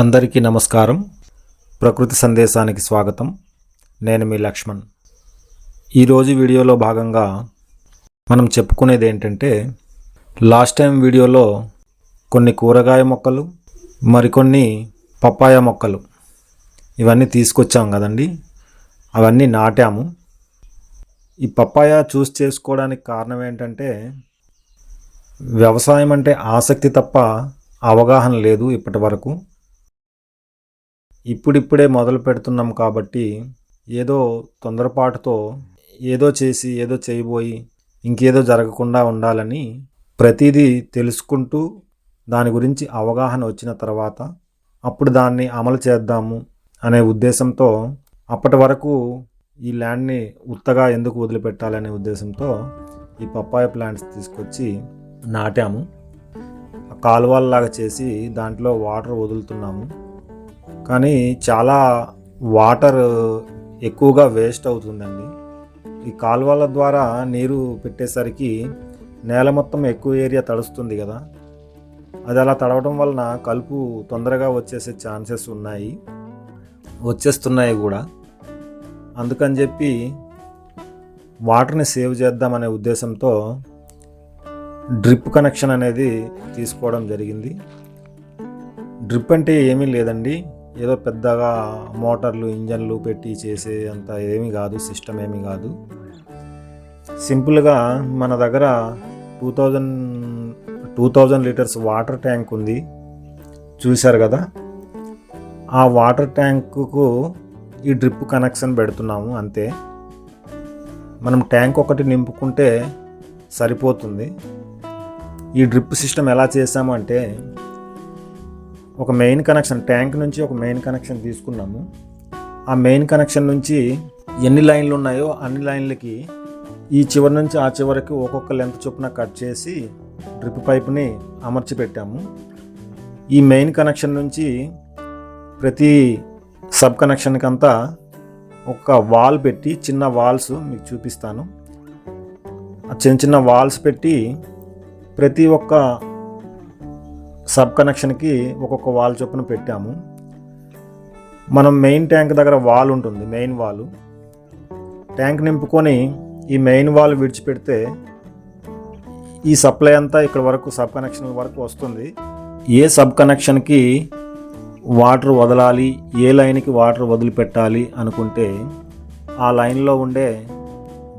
అందరికీ నమస్కారం. ప్రకృతి సందేశానికి స్వాగతం. నేను మీ లక్ష్మణ్. ఈరోజు వీడియోలో భాగంగా మనం చెప్పుకునేది ఏంటంటే లాస్ట్ టైం వీడియోలో కొన్ని కూరగాయ మొక్కలు మరికొన్ని పప్పాయ మొక్కలు ఇవన్నీ తీసుకొచ్చాం కదండి. అవన్నీ నాటాము. ఈ పప్పాయ చూస్ చేసుకోవడానికి కారణం ఏంటంటే వ్యవసాయం అంటే ఆసక్తి తప్ప అవగాహన లేదు ఇప్పటి వరకు. ఇప్పుడిప్పుడే మొదలు పెడుతున్నాం కాబట్టి ఏదో తొందరపాటుతో ఏదో చేసి ఏదో చేయబోయి ఇంకేదో జరగకుండా ఉండాలని ప్రతిదీ తెలుసుకుంటూ దాని గురించి అవగాహన వచ్చిన తర్వాత అప్పుడు దాన్ని అమలు చేద్దాము అనే ఉద్దేశంతో అప్పటి వరకు ఈ ల్యాండ్ని ఉత్తగా ఎందుకు వదిలిపెట్టాలనే ఉద్దేశంతో ఈ పప్పాయ ప్లాంట్స్ తీసుకొచ్చి నాటాము. కాలువల్లాగా చేసి దాంట్లో వాటర్ వదులుతున్నాము. కానీ చాలా వాటర్ ఎక్కువగా వేస్ట్ అవుతుందండి. ఈ కాలువల ద్వారా నీరు పెట్టేసరికి నేల మొత్తం ఎక్కువ ఏరియా తడుస్తుంది కదా. అది అలా తడవడం వలన కలుపు తొందరగా వచ్చేసే ఛాన్సెస్ ఉన్నాయి. వచ్చేస్తున్నాయి కూడా. అందుకని చెప్పి వాటర్ని సేవ్ చేద్దామనే ఉద్దేశంతో డ్రిప్ కనెక్షన్ అనేది తీసుకోవడం జరిగింది. డ్రిప్ అంటే ఏమీ లేదండి. ఏదో పెద్దగా మోటార్లు ఇంజన్లు పెట్టి చేసే అంత ఏమీ కాదు సిస్టమ్ ఏమీ కాదు. సింపుల్గా మన దగ్గర two thousand two thousand litres water tank ఉంది. చూశారు కదా? ఆ వాటర్ ట్యాంకుకు ఈ డ్రిప్ కనెక్షన్ పెడుతున్నాము అంతే. మనం ట్యాంక్ ఒకటి నింపుకుంటే సరిపోతుంది. ఈ డ్రిప్ సిస్టమ్ ఎలా చేసామంటే ఒక మెయిన్ కనెక్షన్ ట్యాంక్ నుంచి ఒక మెయిన్ కనెక్షన్ తీసుకున్నాము. ఆ మెయిన్ కనెక్షన్ నుంచి ఎన్ని లైన్లు ఉన్నాయో అన్ని లైన్లకి ఈ చివరి నుంచి ఆ చివరికి ఒక్కొక్క లెంత్ చొప్పున కట్ చేసి డ్రిప్ పైప్ని అమర్చి పెట్టాము ఈ మెయిన్ కనెక్షన్ నుంచి ప్రతి సబ్ కనెక్షన్కి అంతా ఒక వాల్ పెట్టి చిన్న వాల్స్ మీకు చూపిస్తాను. ఆ చిన్న చిన్న వాల్స్ పెట్టి ప్రతి ఒక్క సబ్ కనెక్షన్కి ఒక్కొక్క వాల్ చొప్పున పెట్టాము. మనం మెయిన్ ట్యాంక్ దగ్గర వాల్ ఉంటుంది మెయిన్ వాల్. ట్యాంక్ నింపుకొని ఈ మెయిన్ వాల్ విడిచిపెడితే ఈ సప్లై అంతా ఇక్కడ వరకు సబ్ కనెక్షన్ వరకు వస్తుంది. ఏ సబ్ కనెక్షన్కి వాటర్ వదలాలి ఏ లైన్కి వాటర్ వదిలిపెట్టాలి అనుకుంటే ఆ లైన్లో ఉండే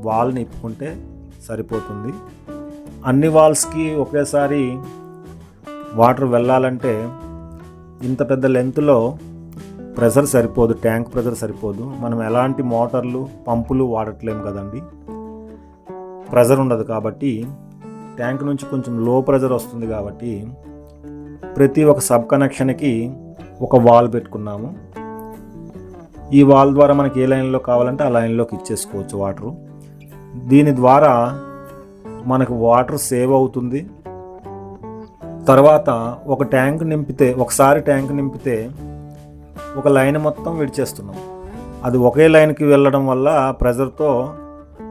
వాల్ నిప్పుకుంటే సరిపోతుంది. అన్ని వాల్స్కి ఒకేసారి వాటర్ వెళ్ళాలంటే ఇంత పెద్ద లెంత్లో ప్రెషర్ సరిపోదు ట్యాంక్ ప్రెషర్ సరిపోదు. మనం ఎలాంటి మోటార్లు పంపులు వాడట్లేము కదండి. ప్రెషర్ ఉండదు కాబట్టి ట్యాంక్ నుంచి కొంచెం లో ప్రెషర్ వస్తుంది కాబట్టి ప్రతి ఒక్క సబ్ కనెక్షన్కి ఒక వాల్ పెట్టుకున్నాము. ఈ వాల్ ద్వారా మనకి ఏ లైన్లో కావాలంటే ఆ లైన్లోకి ఇచ్చేసుకోవచ్చు వాటరు. దీని ద్వారా మనకు వాటర్ సేవ్ అవుతుంది. తర్వాత ఒక ట్యాంక్ నింపితే ఒకసారి ట్యాంక్ నింపితే ఒక లైన్ మొత్తం విడిచేస్తున్నాం. అది ఒకే లైన్కి వెళ్ళడం వల్ల ప్రెజర్తో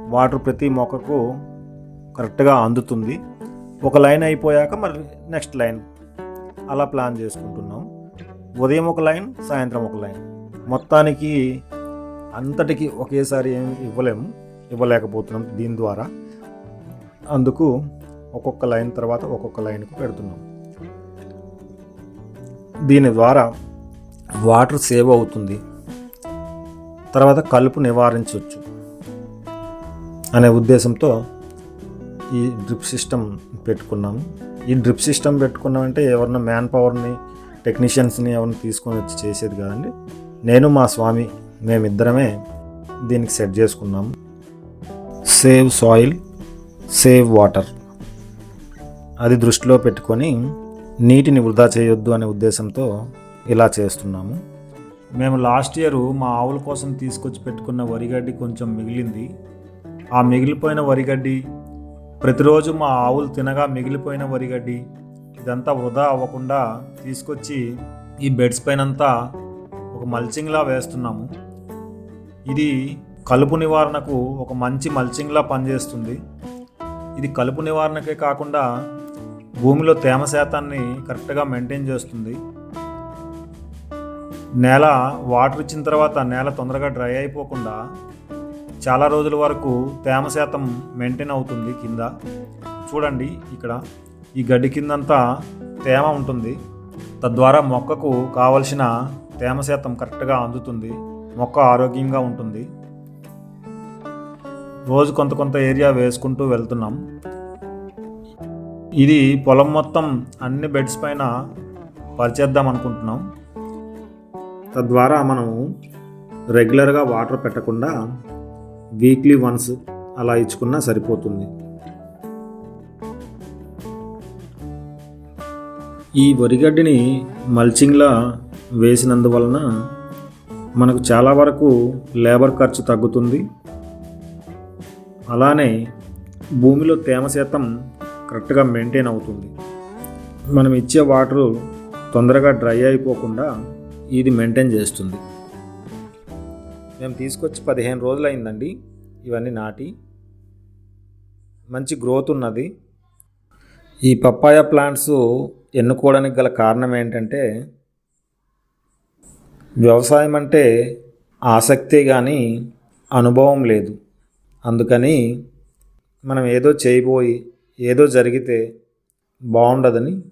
వాటర్ ప్రతి మొక్కకు కరెక్ట్గా అందుతుంది. ఒక లైన్ అయిపోయాక మరి నెక్స్ట్ లైన్ అలా ప్లాన్ చేసుకుంటున్నాం. ఉదయం ఒక లైన్ సాయంత్రం ఒక లైన్. మొత్తానికి అంతటికి ఒకేసారి ఏం ఇవ్వలేము ఇవ్వలేకపోతున్నాం దీని ద్వారా. అందుకు ఒక్కొక్క లైన్ తర్వాత ఒక్కొక్క లైన్కు పెడుతున్నాం. దీని ద్వారా వాటర్ సేవ్ అవుతుంది. తర్వాత కలుపు నివారించవచ్చు అనే ఉద్దేశంతో ఈ డ్రిప్ సిస్టమ్ పెట్టుకున్నాము ఈ డ్రిప్ సిస్టమ్ పెట్టుకున్నామంటే ఎవరన్నా మ్యాన్ పవర్ని టెక్నీషియన్స్ని ఎవరిని తీసుకొని వచ్చి చేసేది కాదండి. నేను మా స్వామి మేమిద్దరమే దీనికి సెట్ చేసుకున్నాము సేవ్ సాయిల్ సేవ్ వాటర్. అది దృష్టిలో పెట్టుకొని నీటిని వృధా చేయొద్దు అనే ఉద్దేశంతో ఇలా చేస్తున్నాము. మేము లాస్ట్ ఇయర్ మా ఆవుల కోసం తీసుకొచ్చి పెట్టుకున్న వరిగడ్డి కొంచెం మిగిలింది. ఆ మిగిలిపోయిన వరిగడ్డి ప్రతిరోజు మా ఆవులు తినగా మిగిలిపోయిన వరిగడ్డి ఇదంతా వృధా అవ్వకుండా తీసుకొచ్చి ఈ బెడ్స్ పైనంతా ఒక మల్చింగ్లా వేస్తున్నాము. ఇది కలుపు నివారణకు ఒక మంచి మల్చింగ్లా పనిచేస్తుంది. ఇది కలుపు నివారణకే కాకుండా భూమిలో తేమ శాతాన్ని కరెక్ట్గా మెయింటైన్ చేస్తుంది. నేల వాటర్ ఇచ్చిన తర్వాత నేల తొందరగా డ్రై అయిపోకుండా చాలా రోజుల వరకు తేమ శాతం మెయింటైన్ అవుతుంది కింద. చూడండి ఇక్కడ ఈ గడ్డి కిందంతా తేమ ఉంటుంది. తద్వారా మొక్కకు కావలసిన తేమ శాతం కరెక్ట్గా అందుతుంది. మొక్క ఆరోగ్యంగా ఉంటుంది. రోజు కొంత కొంత ఏరియా వేసుకుంటూ వెళ్తున్నాం. ఇది పొలం మొత్తం అన్ని బెడ్స్ పైన పరిచేద్దాం అనుకుంటున్నాం. తద్వారా మనము రెగ్యులర్గా వాటర్ పెట్టకుండా వీక్లీ వన్స్ అలా ఇచ్చుకున్నా సరిపోతుంది. ఈ వరిగడ్డిని మల్చింగ్లా వేసినందువలన మనకు చాలా వరకు లేబర్ ఖర్చు తగ్గుతుంది. అలానే భూమిలో తేమ శాతం కరెక్ట్గా మెయింటైన్ అవుతుంది. మనం ఇచ్చే వాటరు తొందరగా డ్రై అయిపోకుండా ఇది మెయింటైన్ చేస్తుంది. మేము తీసుకొచ్చి పదిహేను రోజులు అయిందండి ఇవన్నీ నాటి మంచి గ్రోత్ ఉన్నది. ఈ పప్పాయ ప్లాంట్స్ ఎన్నుకోవడానికి గల కారణం ఏంటంటే వ్యవసాయం అంటే ఆసక్తే కానీ అనుభవం లేదు. అందుకని మనం ఏదో చేయబోయి ఏదో జరిగితే బాగుండదని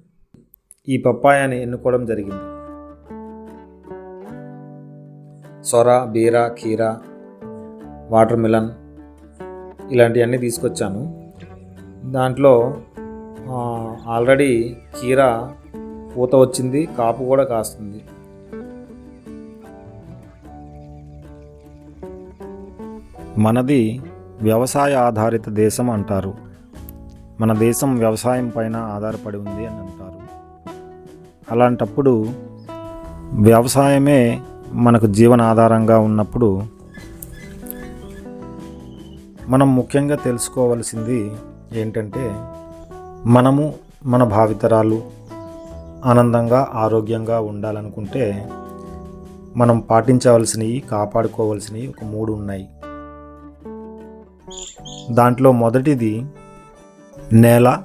ఈ పప్పాయాని ఎన్నుకోవడం జరిగింది. సొర బీర కీర వాటర్ మిలన్ ఇలాంటివన్నీ తీసుకొచ్చాను. దాంట్లో ఆల్రెడీ కీర పూత వచ్చింది కాపు కూడా కాస్తుంది. మనది వ్యవసాయ ఆధారిత దేశం అంటారు. మన దేశం వ్యవసాయం పైన ఆధారపడి ఉంది అని అంటారు. అలాంటప్పుడు వ్యవసాయమే మనకు జీవనాధారంగా ఉన్నప్పుడు మనం ముఖ్యంగా తెలుసుకోవాల్సింది ఏంటంటే మనము మన భావితరాలు ఆనందంగా ఆరోగ్యంగా ఉండాలనుకుంటే మనం పాటించవలసినవి కాపాడుకోవలసినవి ఒక మూడు ఉన్నాయి. దాంట్లో మొదటిది నేల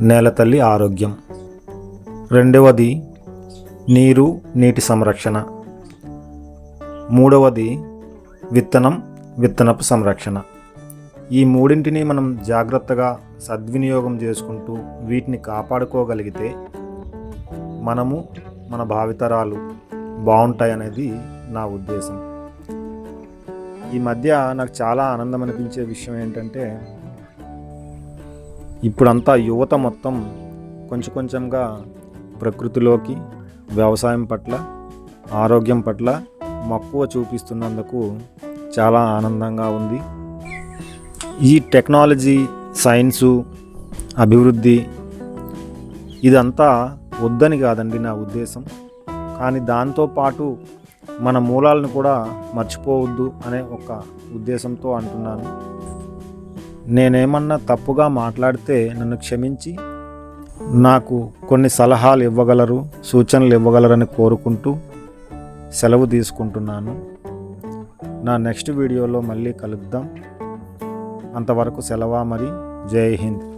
నేల తల్లి ఆరోగ్యం. రెండవది నీరు నీటి సంరక్షణ. మూడవది విత్తనం విత్తనపు సంరక్షణ. ఈ మూడింటిని మనం జాగ్రత్తగా సద్వినియోగం చేసుకుంటూ వీటిని కాపాడుకోగలిగితే మనము మన భావితరాలు బాగుంటాయనేది నా ఉద్దేశం. ఈ మధ్య నాకు చాలా ఆనందం అనిపించే విషయం ఏంటంటే ఇప్పుడంతా యువత మొత్తం కొంచెం కొంచెంగా ప్రకృతిలోకి వ్యవసాయం పట్ల ఆరోగ్యం పట్ల మక్కువ చూపిస్తున్నందుకు చాలా ఆనందంగా ఉంది. ఈ టెక్నాలజీ సైన్సు అభివృద్ధి ఇదంతా వద్దని కాదండి నా ఉద్దేశం. కానీ దాంతోపాటు మన మూలాలను కూడా మర్చిపోవద్దు అనే ఒక ఉద్దేశంతో అంటున్నాను. నేనేమన్నా తప్పుగా మాట్లాడితే నన్ను క్షమించి. నాకు కొన్ని సలహాలు ఇవ్వగలరు సూచనలు ఇవ్వగలరని కోరుకుంటూ సెలవు తీసుకుంటున్నాను. నా నెక్స్ట్ వీడియోలో మళ్ళీ కలుద్దాం. అంతవరకు సెలవా మరి? జై హింద్.